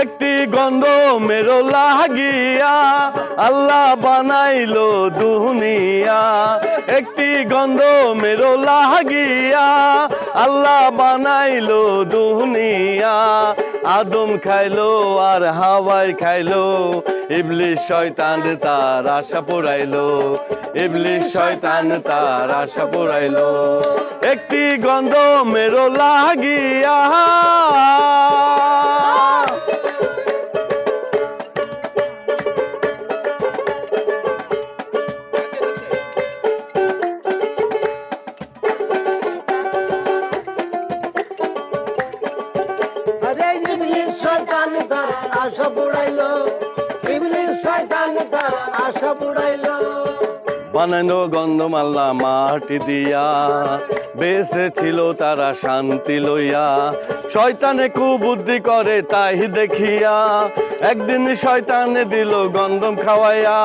একটি গন্ধ মেরো লাগিয়া, আল্লাহ বানাইলো দুনিয়া। একটি গন্ধ মেরো লাগিয়া, আল্লাহ বানাইলো দুনিয়া। আদম খাইলো আর হাওয়াই খাইলো ইবলিশ শয়তান তার আশা পুরাইলো। ইবলিশ শয়তান তার আশা পুরাইলো। একটি গন্ধ মেরো লাগিয়া বানানো গন্ধমাল্লা মাটি দিয়া বেসে ছিল তারা শান্তি লইয়া। শয়তানে কুবুদ্ধি করে তাই দেখিয়া, একদিন শয়তানে দিল গন্ধম খাওয়াইয়া।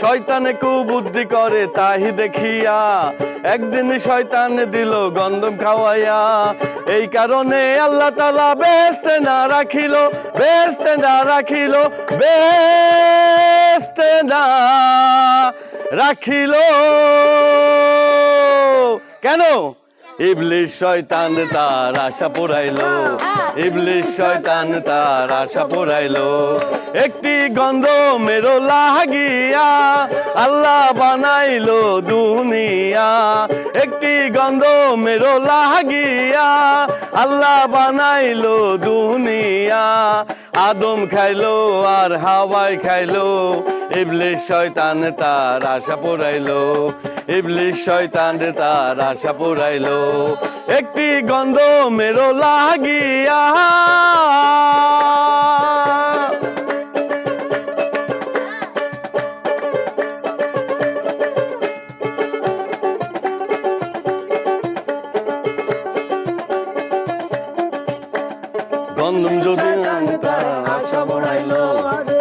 শয়তানে কুবুদ্ধি করে তাই দেখিয়া, একদিন শয়তানে দিল গন্ধম খাওয়াইয়া। এই কারণে আল্লাহ তালা বেস্তে না রাখিল বেস্তে না রাখিল বেস্তে না রাখিল। কেন? ইবলিশ শয়তান তার আশা পুরাইলো ইবলিশ শয়তান তার আশা পুরাইলো একটি গন্ধ মেরো লাগিয়া, আল্লাহ বানাইলো দুনিয়া। একটি গন্ধ মেরো লাগিয়া, আল্লাহ বানাইলো দুনিয়া। আদম খাইলো আর হাওয়াই খাইলো। ইবলিশ শয়তান তার আশা পুরাইলো। ইবলিশ শয়তান তার আশা পুরাইলো। একটি গন্ধ মেরো লাগিয়া। গন্ধম যদি তার আশা বড়াইলো আরে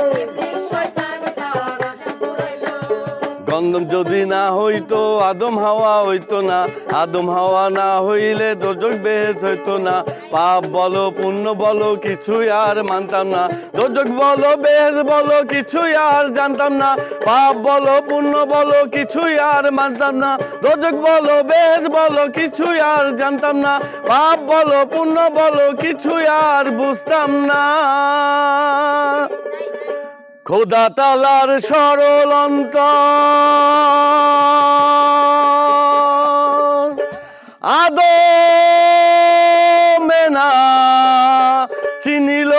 যদি না হইতো, আদম হাওয়া হইতো না। আদম হাওয়া না হইলে দোজক বেহেস হইতো না। পাপ বলো, পুণ্য বলো, কিছুই আর মানতাম না। দোজক বলো, বেহেস বলো, কিছুই আর জানতাম না। পাপ বলো, পুণ্য বলো, কিছুই আর মানতাম না। দোজক বলো, বেহেস বলো, কিছুই আর জানতাম না। পাপ বলো, পুণ্য বলো, কিছুই আর বুঝতাম না। খোদা তালার সরল আদ আদমেনা চিনিল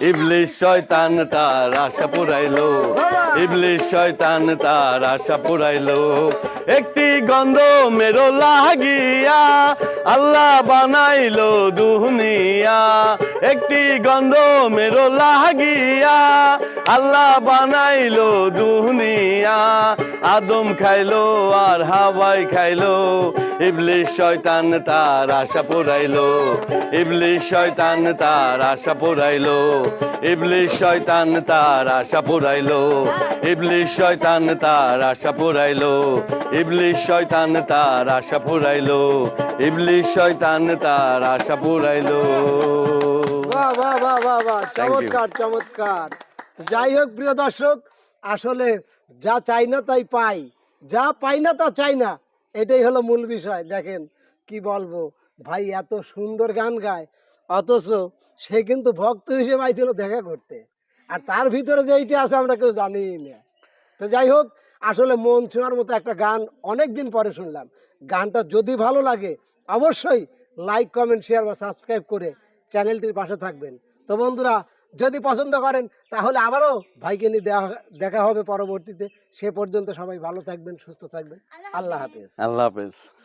ইবলিশ শয়তান তার আশা পুরাইলো। ইবলিশ শয়তান তার আশা পুরাইলো। একটি গন্ধ মেরো লাগিয়া আল্লাহ বানাইলো দুনিয়া। একটি গন্ধ মেরো লাগিয়া আল্লাহ বানাইলো দুনিয়া। আদম খাইলো আর হাওয়াই খাইলো। ইবলিশ শয়তান তার আশা পুরাইলো। ইবলিশ শয়তান তার আশা পুরাইলো। ইবলিশ শয়তান তার আশা পুরাইলো। ইবলিশ শয়তান তার আশা পুরাইলো। ইবলিশ শয়তান তার আশা পুরাইলো। ইবলিশ শয়তান তার আশা পুরাইলো। বাহ বাহ বাহ বাহ বাহ। চমৎকার চমৎকার। যাই হোক প্রিয় দর্শক আসলে যা চাই না তাই পাই। যা পাই না তা চাই না। এটাই হলো মূল বিষয়। দেখেন কি বলব? ভাই এত সুন্দর গান গায়, অথচ সে কিন্তু ভক্ত হিসেবে আইছিল দেখা করতে। আর তার ভিতরে যে এইটা আছে আমরা কেউ জানি না। তো যাই হোক, আসলে মন ছোঁয়ার মতো একটা গান অনেক দিন পরে শুনলাম। গানটা যদি ভালো লাগে, অবশ্যই লাইক কমেন্ট শেয়ার বা সাবস্ক্রাইব করে চ্যানেলটির পাশে থাকবেন। তো বন্ধুরা যদি পছন্দ করেন তাহলে আবারও ভাইকে নিয়ে দেখা দেখা হবে পরবর্তীতে। সে পর্যন্ত সবাই ভালো থাকবেন সুস্থ থাকবেন। আল্লাহ হাফিজ। আল্লাহ হাফেজ।